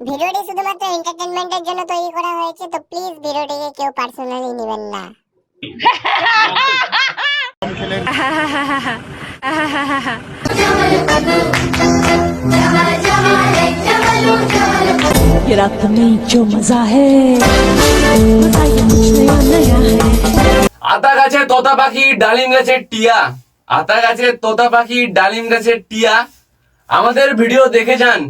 ভিডিওটি শুধুমাত্র এন্টারটেনমেন্টের জন্য তৈরি করা হয়েছে তো প্লিজ ভিডিওটিকে কেউ পার্সোনালি নেবেন না ये रात में जो मजा है मजा ये कुछ नया नया है আতা গাছে তোতা পাখি ডালিম গাছে টিয়া আতা গাছে তোতা পাখি ডালিম গাছে টিয়া আমাদের ভিডিও দেখে যান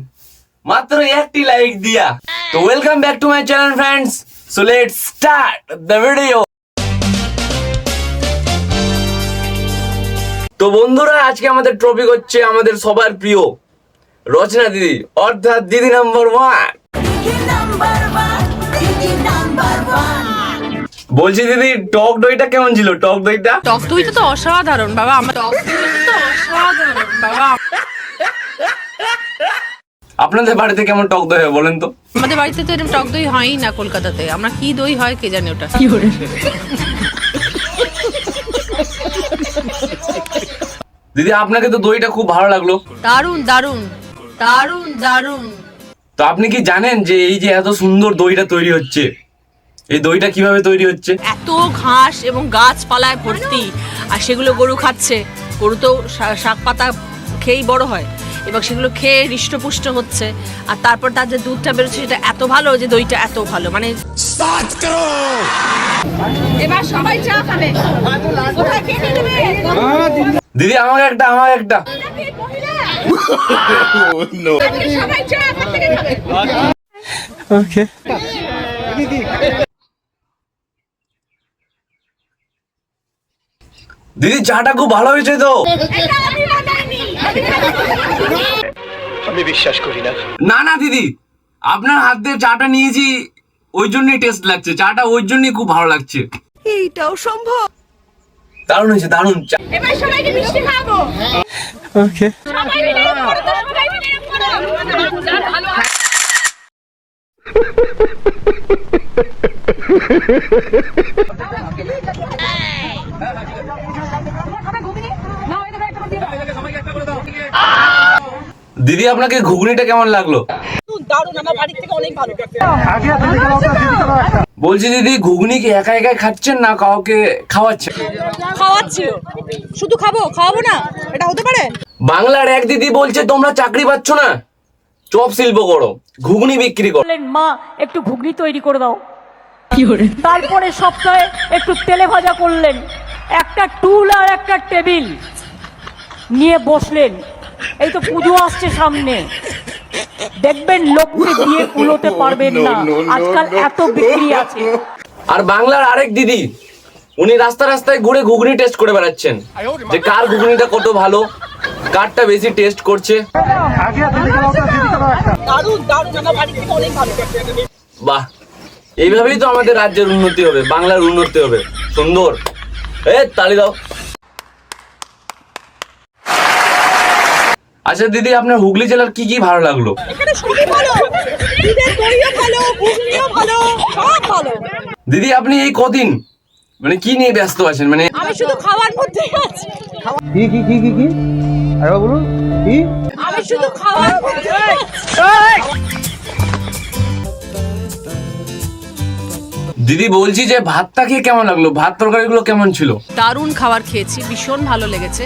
মাত্র একটি লাইক দিয়া। তো welcome back to my channel friends so let's start the video তো বন্ধুরা আজকে আমাদের টপিক হচ্ছে আমাদের সবার প্রিয় রচনা দিদি অর্থাৎ দিদি নাম্বার ওয়ান বলছি দিদি টক দইটা কেমন ছিল? টক দইটা? টক দইটা তো অসাধারণ বাবা আমার টক দইটা তো অসাধারণ বাবা। আপনাদের বাড়িতে কেমন টক দই হয় বলেন তো? আমাদের বাড়িতে তো এরকম টক দই হয়ই না কলকাতাতে। আমরা কি দই হয় কে জানে ওটা? দিদি আপনাকে তো দইটা খুব ভালো লাগল। দারুণ দারুণ দারুণ দারুণ। তো আপনি কি জানেন যে এই যে এত সুন্দর দইটা তৈরি হচ্ছে? এই দইটা কীভাবে তৈরি হচ্ছে? এত ঘাস এবং গাছপালায় ভর্তি। আর সেগুলো গরু খাচ্ছে। গরু তো শা- শাক পাতা খেয়েই বড় হয়। এবং সেগুলো খেয়ে হৃষ্টপুষ্ট হচ্ছে। আর তারপর তার যে দুধটা বেরোচ্ছে সেটা এত ভালো যে দইটা এত ভালো। মানে এবার সবাই চা খাবে। কোথায় নেবে? দিদি আমাকে একটা আমাকে একটা। খাবে। দিদি চাটা খুব ভালো হয়েছে তো। আমি বিশ্বাস করি না। না না দিদি। আপনার হাত দিয়ে চাটা নিয়েছি ওই জন্যই টেস্ট লাগছে। চাটা ওই জন্যই খুব ভালো লাগছে। এইটাও সম্ভব। দারুণ হয়েছে দারুণ চা। এবার সবাইকে মিষ্টি খাব সবাই মিলে করো সবাই মিলে ভালো হয়। দিদি আপনাকে ঘুগনিটা কেমন লাগল? বলছি দিদি ঘুগনি কি একা একাই খাচ্ছেন না কাউকে খাওয়াচ্ছে খাওয়াচ্ছি। শুধু খাব? খাওয়াবো না? এটা হতে পারে? বাংলার এক দিদি বলছে তোমরা চাকরি পাচ্ছ না। চপ শিল্প করো ঘুগনি বিক্রি করো। মা একটু ঘুগনি তৈরি করে দাও। তারপরে সপ্তাহে একটু তেলে ভাজা করলেন। একটা টুল আর একটা টেবিল নিয়ে বসলেন। এই তো পুজো আসছে সামনে। দেখবেন লোককে দিয়ে কুলোতে পারবেন না। আজকাল এত বিক্রি আছে। আর বাংলার আরেক দিদি উনি রাস্তা রাস্তায় ঘুরে ঘুগনি টেস্ট করে বেড়াচ্ছেন। যে কার ঘুগনিটা কত ভালো কারটা বেশি টেস্ট করছে। বাহ এইভাবেই তো আমাদের রাজ্যের উন্নতি হবে বাংলার উন্নতি হবে। সুন্দর। এ তালি দাও। আচ্ছা দিদি আপনার হুগলি জেলার কি কি ভালো লাগল? দিদি আপনি এই কদিন মানে কি নিয়ে ব্যস্ত আছেন? মানে আমি শুধু খাওয়ার মধ্যে আছি। কি কি কি কি বলুন কি? আমি শুধু খাওয়ার মধ্যে দিদি বলছি যে ভাতটা খেয়ে কেমন লাগল? ভাত তরকারিগুলো কেমন ছিল? দারুণ খাবার খেয়েছি ভীষণ ভালো লেগেছে।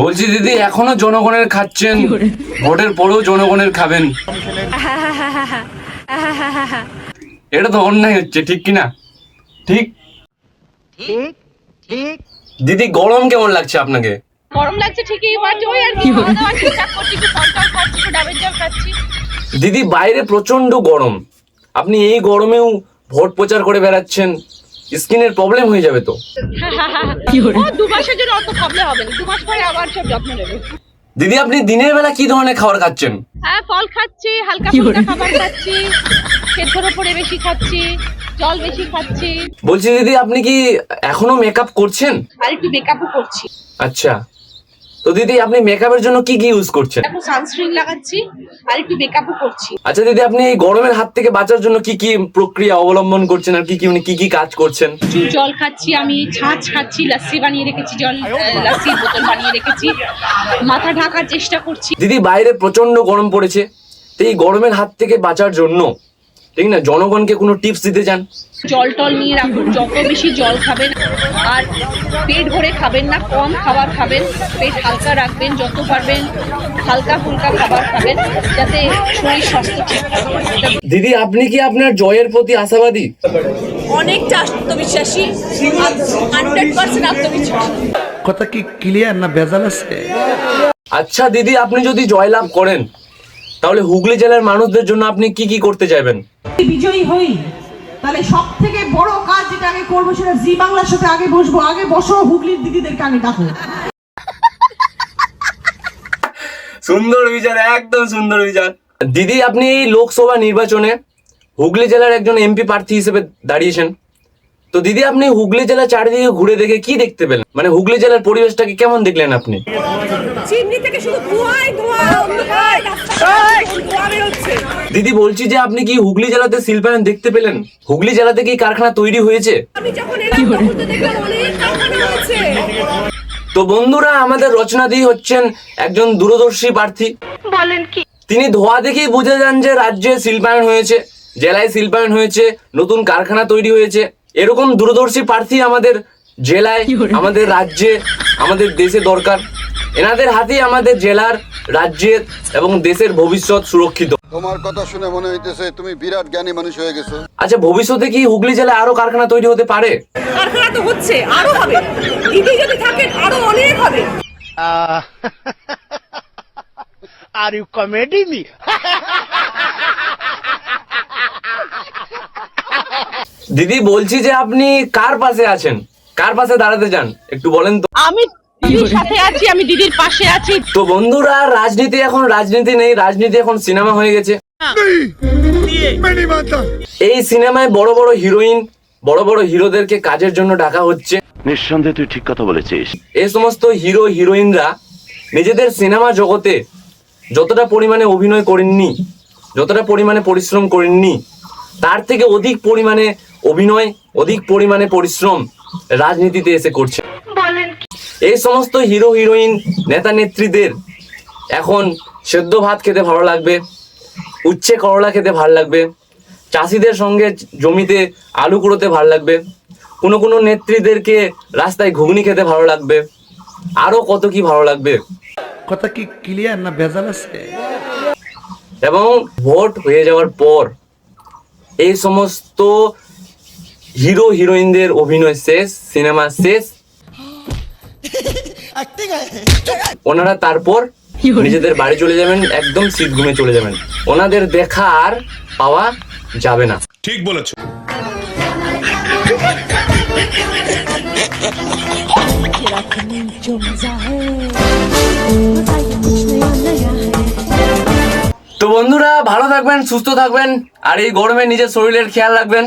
বলছি দিদি এখনও জনগণের খাচ্ছেন। ভোটের পরেও জনগণের খাবেন। এটা তো অন্যায় হচ্ছে ঠিক কি না ঠিক দিদি গরম কেমন লাগছে আপনাকে? গরম লাগছে ঠিকই বাট ওই আর কি দিদি বাইরে প্রচণ্ড গরম। আপনি এই গরমেও ভোট প্রচার করে বেড়াচ্ছেন। স্কিনের প্রবলেম হয়ে যাবে তো। দু মাসের জন্য অত প্রবলেম হবে না। দু মাস পরে আবার সব যত্ন নেবে। দিদি আপনি দিনের বেলা কি ধরনের খাবার খাচ্ছেন? হ্যাঁ ফল খাচ্ছি হালকা ফুলকা খাবার খাচ্ছি সেদ্ধর উপরে বেশি খাচ্ছি জল বেশি খাচ্ছি। বলছি দিদি আপনি কি এখনও মেকআপ করছেন? আর একটু মেকআপও করছি। আচ্ছা। তো দিদি আপনি মেকআপের জন্য কি কি ইউজ করছেন? এখন সানস্ক্রিন লাগাচ্ছি আর একটু মেকআপও করছি। আচ্ছা দিদি আপনি এই গরমের হাত থেকে বাঁচার জন্য কি কি প্রক্রিয়া অবলম্বন করছেন আর কি কি মানে কি কি কাজ করছেন? জল খাচ্ছি আমি ছাঁচ খাচ্ছি লাস্সি বানিয়ে রেখেছি জল আহ, বোতল বানিয়ে রেখেছি। মাথা ঢাকার চেষ্টা করছি। দিদি বাইরে প্রচণ্ড গরম পড়েছে। তো এই গরমের হাত থেকে বাঁচার জন্য ঠিক না? জনগণকে কোনো টিপস দিতে চান? জল টল নিয়ে রাখুন। যত বেশি জল খাবেন আর পেট ভরে খাবেন না কম খাবার খাবেন পেট হালকা রাখবেন যত পারবেন হালকা ফুলকা খাবার খাবেন যাতে শরীর স্বাস্থ্য ঠিক দিদি আপনি কি আপনার জয়ের প্রতি আশাবাদী? অনেকটা আত্মবিশ্বাসী হান্ড্রেড পার্সেন্ট আত্মবিশ্বাসী। কথা কি ক্লিয়ার না ভেজাল আছে? আচ্ছা দিদি আপনি যদি জয়লাভ করেন তাহলে হুগলি জেলার মানুষদের জন্য আপনি কি কি করতে চাইবেন? বিজয়ী হই তাহলে সব থেকে বড় কাজ যেটা আগে করব সেটা জি বাংলার সাথে আগে বসবো। আগে বসো হুগলির দিদিদেরকে আগে ডাকো। সুন্দর বিচার একদম সুন্দর বিচার। দিদি আপনি এই লোকসভা নির্বাচনে হুগলি জেলার একজন এমপি প্রার্থী হিসেবে দাঁড়িয়েছেন। তো দিদি আপনি হুগলি জেলা চারিদিকে ঘুরে দেখে কি দেখতে পেলেন? মানে হুগলি জেলার পরিবেশটাকে কেমন দেখলেন আপনি? চিমনি থেকে শুধু ধোঁয়াই ধোঁয়া অন্ধকার ধোঁয়া বেরোচ্ছে। দিদি বলছি যে আপনি কি হুগলি জেলাতে শিল্পায়ন দেখতে পেলেন? হুগলি জেলাতে কি কারখানা তৈরি হয়েছে? আমি যখন এলাম তখন তো দেখলাম অনেক কারখানা হয়েছে। তো বন্ধুরা আমাদের রচনা দি হচ্ছেন একজন দূরদর্শী প্রার্থী। বলেন কি? তিনি ধোয়া দেখেই বুঝে যান যে রাজ্যে শিল্পায়ন হয়েছে জেলায় শিল্পায়ন হয়েছে নতুন কারখানা তৈরি হয়েছে। এরকম দূরদর্শী প্রার্থী আমাদের জেলায় আমাদের রাজ্যে আমাদের দেশে দরকার। এনাদের হাতেই আমাদের জেলার রাজ্যের এবং দেশের ভবিষ্যৎ সুরক্ষিত। তোমার কথা শুনে মনে হইতেছে তুমি বিরাট জ্ঞানী মানুষ হয়ে গেছো। আচ্ছা ভবিষ্যতে কি হুগলি জেলায় আরও কারখানা তৈরি হতে পারে? কারখানা তো হচ্ছে আরও হবে। দিদি যদি থাকেন আরও অনেক হবে। আর ইউ কমেডি মি দিদি বলছি যে আপনি কার পাশে আছেন? কার পাশে দাঁড়াতে চান? একটু বলেন তো। আমি দিদির সাথে আছি আমি দিদির পাশে আছি। তো বন্ধুরা রাজনীতি এখন রাজনীতি নেই রাজনীতি এখন সিনেমা হয়ে গেছে। এই সিনেমায় বড় বড় হিরোইন বড় বড় হিরোদেরকে কাজের জন্য ডাকা হচ্ছে। নিঃসন্দেহে তুই ঠিক কথা বলেছিস। এই সমস্ত হিরো হিরোইনরা নিজেদের সিনেমা জগতে যতটা পরিমাণে অভিনয় করেননি যতটা পরিমাণে পরিশ্রম করেননি তার থেকে অধিক পরিমাণে অভিনয় অধিক পরিমাণে পরিশ্রম রাজনীতিতে এসে করছে। এই সমস্ত হিরো হিরোইন নেতা নেত্রীদের এখন সেদ্ধ ভাত খেতে ভালো লাগবে উচ্ছে করলা খেতে ভালো লাগবে চাষিদের সঙ্গে জমিতে আলু কুড়োতে ভালো লাগবে কোনো কোনো নেত্রীদেরকে রাস্তায় ঘুগনি খেতে ভালো লাগবে আরও কত কি ভালো লাগবে। কথা কি ক্লিয়ার না ভেজাল আছে? এবং ভোট হয়ে যাওয়ার পর এই সমস্ত হিরো হিরোইনদের অভিনয় শেষ সিনেমা শেষ ওনারা তারপর নিজেদের বাড়ি চলে যাবেন একদম শীত ঘুমে চলে যাবেন ওনাদের দেখা আর পাওয়া যাবে না रखने जो मजा है मजा ये कुछ नया नया है তো বন্ধুরা, ভালো থাকবেন, সুস্থ থাকবেন, আর এই গরমে নিজের শরীরের খেয়াল রাখবেন।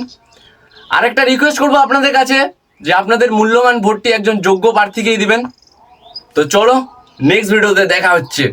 আরেকটা রিকোয়েস্ট করব আপনাদের কাছে, যে আপনাদের মূল্যবান ভোটটি একজন যোগ্য প্রার্থীকেই দিবেন। তো চলো নেক্সট ভিডিওতে দেখা হচ্ছে।